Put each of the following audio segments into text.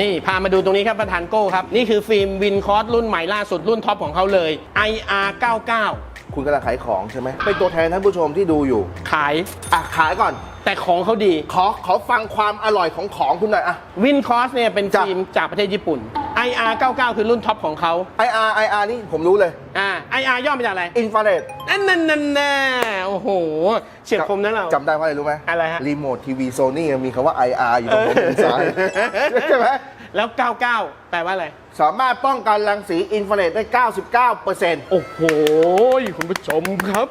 นี่พามาดูตรงนี้ครับประธานโก้ครับ นี่คือฟิล์มวินคอร์สรุ่นใหม่ล่าสุดรุ่นท็อปของเขาเลย IR 99 คุณกำลังขายของใช่ไหมเป็นตัวแทนท่านผู้ชมที่ดูอยู่ ขาย อะขายก่อน แต่ของเขาดี ขอขอฟังความอร่อยของของคุณหน่อยอะ วินคอร์สเนี่ยเป็นจ้ะ ฟิล์มจากประเทศญี่ปุ่น IR 99 คือรุ่นท็อปของเขา IR IR นี่ผมรู้เลยอ่า IR ย่อมาจากอะไรอินฟราเรดนั่นนั่นนั่นแน่โอ้โห เฉียบคมนะเรา จำได้ว่าอะไรรู้ไหมอะไรฮะ รีโมททีวีโซนี่มีคำว่า IR อยู่ตรงบนซ้ายใช่ไหมแล้ว 99 แปลว่าอะไร สามารถป้องกันรังสีอินฟราเรดได้ 99%โอ้โห คุณผู้ชมครับ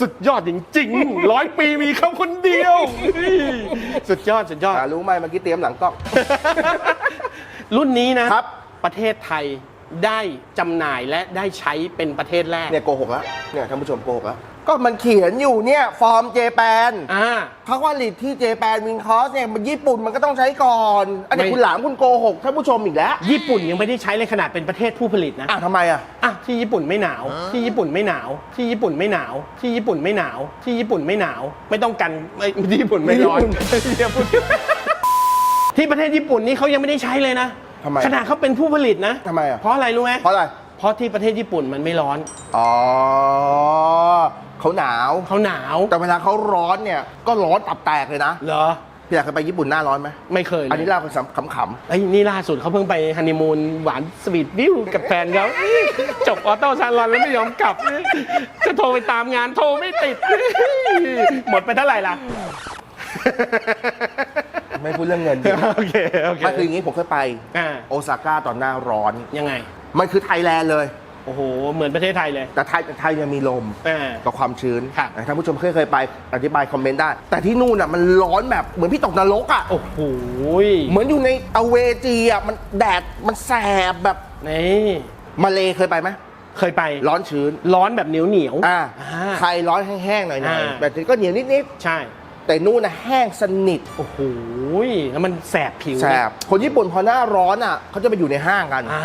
สุดยอดจริงๆร้อยปีมีเขาคนเดียว สุดยอด สุดยอด อ่ารู้ไหมเมื่อกี้เตรียมหลังกล้อง รุ่นนี้นะครับ ประเทศไทยได้จำหน่ายและได้ใช้เป็นประเทศแรก เนี่ยโกหกแล้วเนี่ยท่านผู้ชมโกหกแล้วก็มันเขียนอยู่เนี่ย ฟอร์มเจแปนอ่า เขาว่าลิดที่เจแปนวินคอสเนี่ยมันญี่ปุ่นมันก็ต้องใช้ก่อน อันนี้ไม่ คุณหลามคุณโกหกท่านผู้ชมอีกแล้วญี่ปุ่นยังไม่ได้ใช้เลยขนาดเป็นประเทศผู้ผลิตนะ อะทำไมอะ อะที่ญี่ปุ่นไม่หนาว ที่ญี่ปุ่นไม่หนาว ที่ญี่ปุ่นไม่หนาว ที่ญี่ปุ่นไม่หนาว ที่ญี่ปุ่นไม่หนาว ไม่ต้องกันไม่ที่ญี่ปุ่นไม่ร้อนอย่าพูดที่ประเทศญี่ปุ่นนี่เขายังไม่ได้ใช้เลยนะ ทำไม ขนาดเขาเป็นผู้ผลิตนะทำไมอะ เพราะอะไรรู้ไหมเพราะอะไร เพราะที่ประเทศญี่ปุ่นมันไม่ร้อนอ๋อเขาหนาว เขาหนาวแต่เวลาเขาร้อนเนี่ย ก็ร้อนตับแตกเลยนะ เหรอพี่อยากเคยไปญี่ปุ่นหน้าร้อนไหม ไม่เคยเลยอันนี้เล่ากันขำๆไอ้ยนี่ล่าสุดเขาเพิ่งไปฮันนีมูนหวานสวีทวิวกับแฟนเขา จบออโต้ซาลอนแล้วไม่ยอมกลับ จะโทรไปตามงานโทรไม่ติด หมดไปเท่าไหร่ล่ะ ไม่พูดเรื่องเงินดิโอเคโอเคมันคืออย่างนี้ผมเคยไปอ่าโอซาก้าตอนหน้าร้อน ยังไง มันคือไทยแลนด์เลย โอ้โห เหมือนประเทศไทยเลยแต่ไทยแต่ไทยเนี่ยมีลมอ่า กับความชื้นครับท่านผู้ชมเคยเคยไปอธิบายคอมเมนต์ได้ แต่ที่นู่นอะมันร้อนแบบเหมือนพี่ตกนรกอะ โอ้โหเหมือนอยู่ในอเวจีอะมันแดดมันแสบแบบนี่มาเลเคยไปไหมเคยไปร้อนชื้นร้อนแบบเหนียวเหนียวๆอ่าอ่า ไทยร้อนแห้งๆหน่อยอ่า ๆแบบนี้ก็เหนียวนิดใช่ๆ แต่นู่นน่ะแห้งสนิทโอ้โหแล้วมันแสบผิวแสบคนญี่ปุ่นพอหน้าร้อนอะเขาจะไปอยู่ในห้างกัน อ่า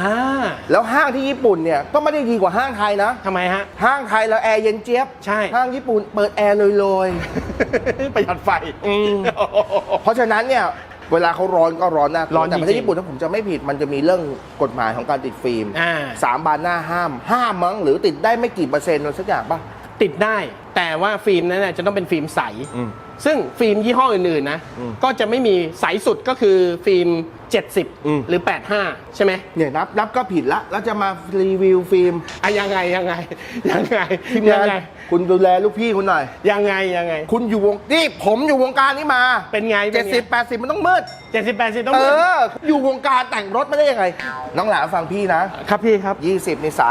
แล้วห้างที่ญี่ปุ่นเนี่ยก็ไม่ได้ดีกว่าห้างไทยนะ ทำไมฮะ ห้างไทยแล้วแอร์เย็นเจี๊ยบใช่ ห้างญี่ปุ่นเปิดแอร์ลอยประหยัดไฟอืมๆเพราะฉะนั้นเนี่ยเวลาเขาร้อนก็ร้อนนะร้อนแต่ประเทศจริงๆญี่ปุ่นถ้าผมจะไม่ผิดมันจะมีเรื่องกฎหมายของการติดฟิล์มอ่า สามบานหน้าห้ามห้ามมั้งหรือติดได้ไม่กี่เปอร์เซ็นต์อะไรสักอย่างป่ะ ติดได้ แต่ว่าฟิล์มนั้นนะจะต้องเป็นฟิล์มใส อืม ซึ่งฟิล์มยี่ห้ออื่นๆนะอืมก็จะไม่มีใสสุดก็คือฟิล์ม อืม 70 หรือ 85 ใช่ไหมเนี่ยนับนับก็ผิดละแล้วจะมารีวิวฟิล์มอะยังไงยังไง ยังไงทีมยังงานไงคุณดูแลลูกพี่คุณหน่อย ยังไงยังไง คุณอยู่วงนี่ผมอยู่วงการนี้มาเป็นไงเป็เจ็ดนไง สิบแปดสิบมันต้องมืด เจ็ดสิบแปดสิบต้องเอมืดออยู่วงการแต่งรถไม่ได้ยังไง น้องหลานฟังพี่นะ ครับพี่ครับ20 นี่ใส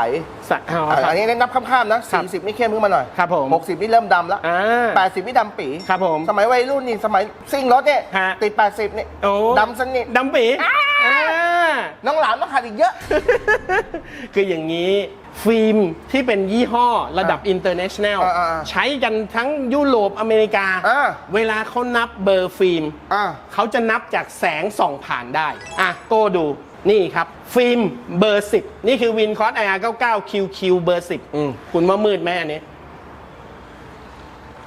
สะอ๋ออะครับ อันนี้นับข้ามๆนะ ครับ40 นี่เข้มขึ้นมาหน่อยครับผม 60 นี่เริ่มดำแล้วอ่า 80 นี่ดำปีครับผมสมัยวัยรุ่นนี่ สมัยซิ่งรถเนี่ยฮะ ติด 80 นี่โอ้ดำสนิทดำปีอ่า น้องหลานต้องขาดอีกเยอะ คืออย่างนี้ฟิล์มที่เป็นยี่ห้อระดับอ่า international อ่าอ่าอ่าใช้กันทั้งยุโรปอเมริกา อ่า เวลาเขานับเบอร์ฟิล์ม อ่า เขาจะนับจากแสงส่องผ่านได้ อะโก้ดูนี่ครับ ฟิล์มเบอร์ 10 นี่คือวินคอร์ส IR 99 QQ เบอร์ อืม 10 คุณว่ามืดไหมอันนี้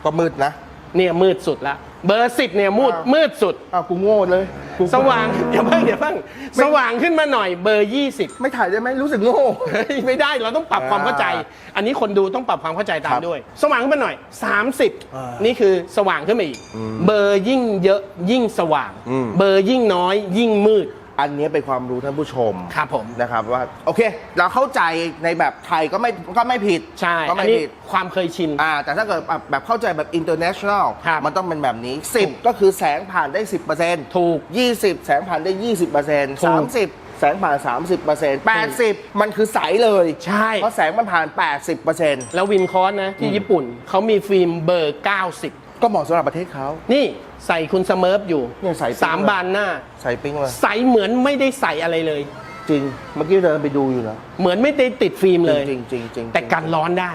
ก็มืดนะ เนี่ยมืดสุดละ เบอร์10เนี่ยมืดอ้าว มืดสุด อ้าวกูโง่เลยกูสว่างอย่าเพิ่งอย่าเพิ่งสว่างขึ้นมาหน่อยเบอร์20ไม่ถ่ายได้ไหมรู้สึกโง่ เฮ้ยไม่ได้เราต้องปรับความเข้าใจ อันนี้คนดูต้องปรับความเข้าใจตาคมรับด้วย สว่างขึ้นมาหน่อย อ่า30 นี่คือสว่างขึ้นมาอีกอืมเบอร์ยิ่งเยอะยิ่งสว่าง อืม เบอร์ยิ่งน้อยยิ่งมืด อันนี้เป็นความรู้ท่านผู้ชมครับผมนะครับว่าโอเค เราเข้าใจในแบบไทยก็ไม่ก็ไม่ผิดใช่ก็อัไม่นนี้ผิดความเคยชินอ่าแต่ถ้าเกิดแบบแบบเข้าใจแบบ international ครับมันต้องเป็นแบบนี้ 10 ก็คือแสงผ่านได้ 10%ถูก 20 แสงผ่านได้ 20%ถูก30แสงผ่าน 30% 80 มันคือใสเลย ใช่ เพราะแสงมันผ่าน 80%แล้ววินคอร์สนะ ที่ญี่ปุ่น เขามีฟิล์มเบอร์ 90 ก็เหมาะสำหรับประเทศเขา นี่ใส่คุณสเมิร์ฟอยู่เนี่ยใส่ปิ๊งสามเลย บานหน้า ใสปิ้งเลยใสเหมือนไม่ได้ใส่อะไรเลย จริง เมื่อกี้เดินไปดูอยู่นะเหมือนไม่ได้ติดฟิล์มเลย จริงจริงจริงแต่กันร้อนได้